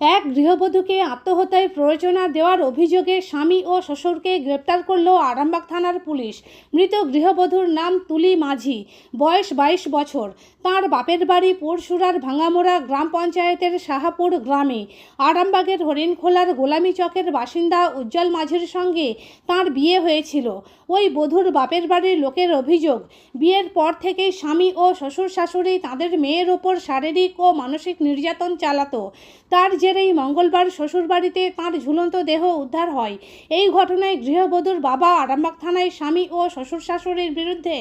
এক গৃহবধূকে আত্মহত্যায় প্ররোচনা দেওয়ার অভিযোগে স্বামী ও শ্বশুরকে গ্রেপ্তার করল আরামবাগ থানার পুলিশ। মৃত গৃহবধূর নাম তুলি মাঝি। বয়স বাইশ বছর। তার বাপের বাড়ি পরশুরার ভাঙামোড়া গ্রাম পঞ্চায়েতের শাহাপুর গ্রামে। আরামবাগের হরিণখোলার গোলামী চকের বাসিন্দা উজ্জ্বল মাঝির সঙ্গে তার বিয়ে হয়েছিল। ওই বধূর বাপের বাড়ির লোকের অভিযোগ, বিয়ের পর থেকেই স্বামী ও শ্বশুর শাশুড়ি তাদের মেয়ের ওপর শারীরিক ও মানসিক নির্যাতন চালাতো। তার জেরেই মঙ্গলবার শ্বশুরবাড়িতে তাঁর ঝুলন্ত দেহ উদ্ধার হয়। এই ঘটনায় গৃহবধূর বাবা আরামবাগ থানায় স্বামী ও শ্বশুর শাশুড়ির বিরুদ্ধে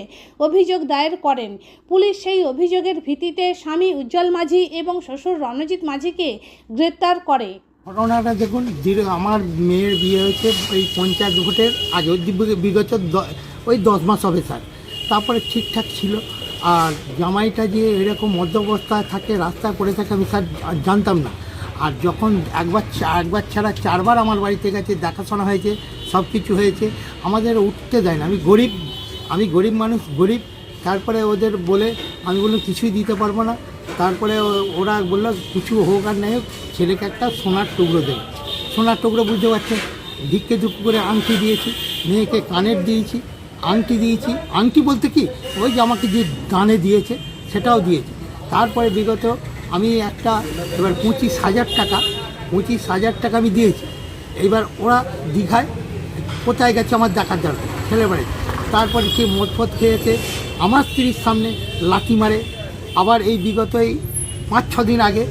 অভিযোগ দায়ের করেন। পুলিশ সেই অভিযোগের ভিত্তিতে স্বামী উজ্জ্বল মাঝি এবং শ্বশুর রণজিৎ মাঝিকে গ্রেপ্তার করে। ঘটনাটা দেখুন আমার মেয়ের বিয়ে হয়েছে ওই পঞ্চায়েত ভোটের ওই বিগত ওই দশ মাস হবে স্যার। তারপরে ঠিকঠাক ছিল। আর জামাইটা যে এরকম মধ্যবস্থায় থাকে, রাস্তায় পড়ে থাকে, আমি স্যার জানতাম না। আর যখন একবার একবার ছাড়া চারবার আমার বাড়িতে গেছে, দেখাশোনা হয়েছে সব কিছু হয়েছে, আমাদের উঠতে দেয় না। আমি গরিব আমি গরিব মানুষ, গরিব। তারপরে ওদের বলে, আমি বললাম, কিছুই দিতে পারব না। তারপরে ওরা বলল, কিছু হোক আর নাই হোক, ছেলেকে একটা সোনার টুকরো দেবে সোনার টুকরো বুঝতে পারছেন ধিক্কে ধুক করে আংটি দিয়েছি, মেয়েকে কানের দিয়েছি, আংটি দিয়েছি। আংটি বলতে কি? ওই যে আমাকে যে দানে দিয়েছে, সেটাও দিয়েছে। তারপরে বিগত আমি একটা, এবার পঁচিশ হাজার টাকা, পঁচিশ হাজার টাকা আমি দিয়েছি। এইবার ওরা দীঘায় কোথায় গেছে আমার দেখার দরকার ছেলে বাড়ি। তারপরে সে মদ ফদ খেয়েছে, আমার স্ত্রীর সামনে লাথি মারে। আবার এই বিগত এই পাঁচ ছ দিন আগে,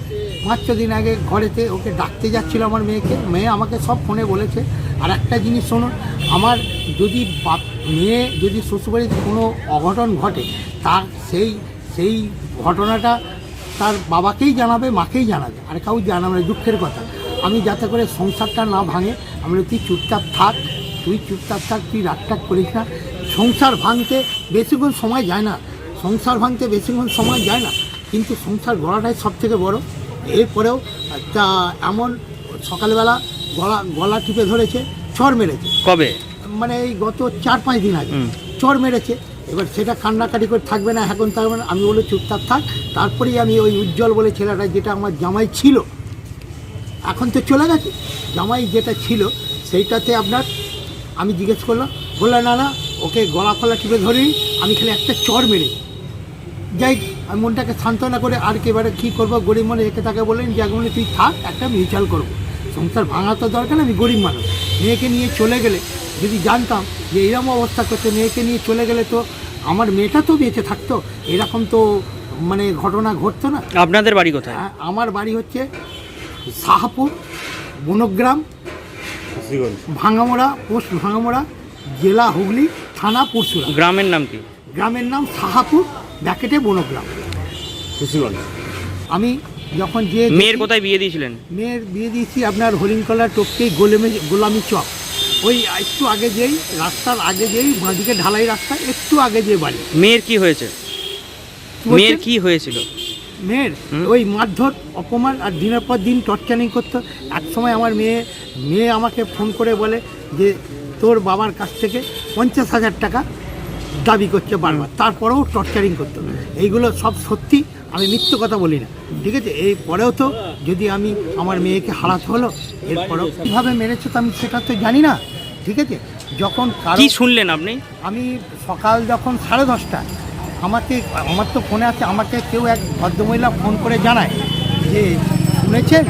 পাঁচ ছ দিন আগে ঘরেতে ওকে ডাকতে যাচ্ছিল আমার মেয়েকে। মেয়ে আমাকে সব ফোনে বলেছে। আর একটা জিনিস শোনো আমার যদি বাপ, মেয়ে যদি শ্বশুরবাড়িতে কোনো অঘটন ঘটে, তার সেই সেই ঘটনাটা তার বাবাকেই জানাবে মাকেই জানাবে। আর কাউ জানাবে না, দুঃখের কথা। আমি যাতে করে সংসারটা না ভাঙে আমরা তুই চুপচাপ থাক তুই চুপচাপ থাক তুই রাগটাগ করিস না। সংসার ভাঙতে বেশিক্ষণ সময় যায় না। সংসার ভাঙতে বেশিক্ষণ সময় যায় না। কিন্তু সংসার গড়াটাই সব থেকে বড়। এরপরেও একটা এমন সকালবেলা গলা গলা টিপে ধরেছে চর মেরেছে। কবে? মানে এই গত চার পাঁচ দিন আগে। চর মেরেছে। এবার সেটা কান্নাকাটি করে থাকবে না, এখন থাকবে না, আমি বলে চুপচাপ থাক। তারপরেই আমি ওই উজ্জ্বল বলে ছেলেটা যেটা আমার জামাই ছিল, এখন তো চলে গেছে। জামাই যেটা ছিল, সেইটাতে আপনার আমি জিজ্ঞেস করলাম, বললাম, না না, ওকে গলা ফলা টিপে ধরি আমি খালি একটা চর মেরে যাই আমি মনটাকে সান্ত্বনা করে আর কি এবারে কী করব, গরিব মনে একে তাকে বললেন যে এখন তুই থাক, একটা মিউচুয়াল করব। সংসার ভাঙা তো দরকার আমি গরিব মানুষ। মেয়েকে নিয়ে চলে গেলে যদি জানতাম যে এরকম অবস্থা করছে মেয়েকে নিয়ে চলে গেলে তো আমার মেয়েটা তো বেঁচে থাকতো। এরকম তো মানে ঘটনা ঘটতো না। আপনাদের বাড়ি কোথায়? আমার বাড়ি হচ্ছে শাহপুর বনগ্রাম ভাঙামোড়া পোস্ট ভাঙামোড়া জেলা হুগলি থানা পরশুরা গ্রামের নাম কি? গ্রামের নাম শাহাপুর ব্যাকেটে বনগ্রাম। আমি যখন যে মেয়ের কোথায় বিয়ে দিয়েছিলেন? মেয়ের বিয়ে দিয়েছি আপনার হরিণকলা টপকেই গোলেমে গোলামি চক। ওই একটু আগে যেই রাস্তার আগে যেই বাঁদিকে ঢালাই রাস্তা একটু আগে যে বাড়ি। মেয়ের কি হয়েছে? মেয়ের কি হয়েছিল? মেয়ের? ওই মারধর অপমান আর দিনের পর দিন টর্চারিং করতো। এক সময় আমার মেয়ে মেয়ে আমাকে ফোন করে বলে যে তোর বাবার কাছ থেকে পঞ্চাশ হাজার টাকা দাবি করছে বারবার। তারপরেও টর্চারিং করতো। এইগুলো সব সত্যি। আমি মিথ্য কথা বলি না। ঠিক আছে? এই পরেও তো যদি আমি আমার মেয়েকে হারাতে হলো এরপরেও কীভাবে মেরেছে তো আমি সেটা তো জানি না। ঠিক আছে? যখন কি শুনলেন আপনি? আমি সকাল যখন সাড়ে দশটা আমাকে আমার তো ফোনে আছে আমাকে কেউ এক ভদ্রমহিলা ফোন করে জানায় যে শুনেছেন?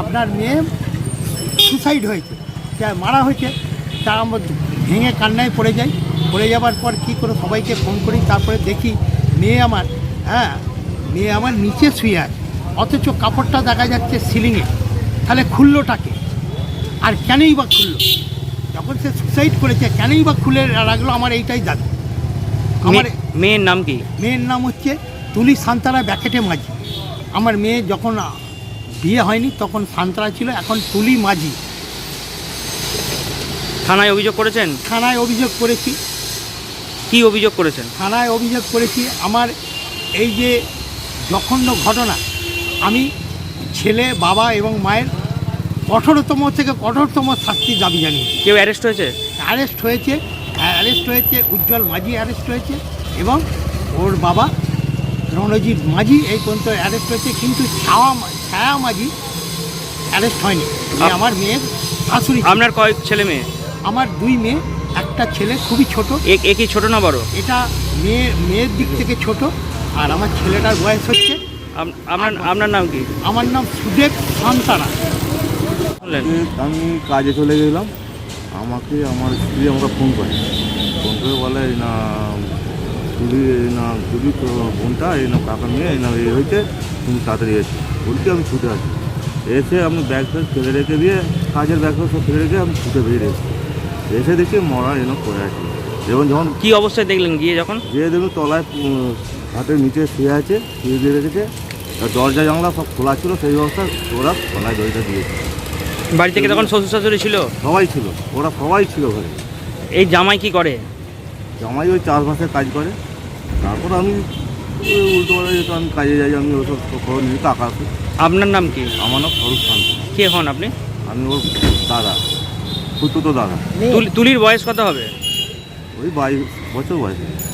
আপনার মেয়ে সুসাইড হয়েছে। যা মারা হয়েছে? তা আমরা ভেঙে কান্নায় পড়ে যাই। পড়ে যাওয়ার পর কী করে সবাইকে ফোন করি তারপরে দেখি মেয়ে আমার হ্যাঁ মেয়ে আমার নিচে শুয়ে আছে। অথচ কাপড়টা দেখা যাচ্ছে সিলিংয়ে। তাহলে খুললোটাকে আর কেনই বা খুললো? যখন সে সুসাইড করেছে কেনই বা খুলে রাখল আমার এইটাই দাবি আমার মেয়ের নাম কি? মেয়ের নাম হচ্ছে তুলি সান্তারা ব্যাকেটে মাঝি। আমার মেয়ে যখন বিয়ে হয়নি তখন সান্তারা ছিল এখন তুলি মাঝি। থানায় অভিযোগ করেছেন? থানায় অভিযোগ করেছি। কি অভিযোগ করেছেন? থানায় অভিযোগ করেছি আমার এই যে জঘন্য ঘটনা। আমি ছেলে বাবা এবং মায়ের কঠোরতম থেকে কঠোরতম শাস্তির দাবি জানিয়েছি। কেউ অ্যারেস্ট হয়েছে? অ্যারেস্ট হয়েছে অ্যারেস্ট হয়েছে উজ্জ্বল মাঝি অ্যারেস্ট হয়েছে এবং ওর বাবা রণজিৎ মাঝি এই পর্যন্ত অ্যারেস্ট হয়েছে কিন্তু ছায়া ছায়া মাঝি অ্যারেস্ট হয়নি। আমার মেয়ের শাশুড়ি আপনার কয়েক ছেলে মেয়ে? আমার দুই মেয়ে একটা ছেলে খুবই ছোট। এ কি ছোট না বড়? এটা মেয়ে মেয়ের দিক থেকে ছোট। আর আমার ছেলেটার বয়স হচ্ছে আপনার আপনার নাম কি? আমার নাম সুদেব সান্তারা আমি কাজে চলে গেলাম। আমাকে আমার স্ত্রী আমাকে ফোন করে। ফোন করে বলে এই না তুলি এই না তুলি তো বোনটা এই না কাকা মেয়ে এই না এই হয়েছে তুমি তাড়াতাড়ি এসে। বলছি আমি ছুটে আসি। এসে আমি ব্যাগ ফ্যাগ ফেলে রেখে দিয়ে কাজের ব্যাগ ফ্যাগ সব ফেলে রেখে আমি ছুটে বেরিয়ে এসেছি। এসে দেখি মরা এন পড়ে আছে। এবং যখন কী অবস্থায় দেখলেন? গিয়ে যখন? গিয়ে দেখুন তলায় হাতের নিচে শুয়ে আছে শুয়ে দিয়ে রেখেছে। আর দরজা জানলা সব খোলা ছিল সেই অবস্থায় ওরা তলায় দড়িটা দিয়েছে। বাড়ি থেকে তখন শ্বশুর শাশুড়ি ছিল? সবাই ছিল ওরা সবাই ছিল ঘরে। এই জামাই কি করে? জামাই ওই চাষবাসের কাজ করে। তারপর আমি যেহেতু আমি কাজে যাই আমি ওসব খবর নিয়ে টাকা আছে আপনার নাম কি? আমার নাম স্বরূপ শান্ত। কে হন আপনি? আমি ওর দাদা ফুতুতো দাদা। তুল- তুলির বয়স কত হবে? ওই বাইশ বছর বয়সে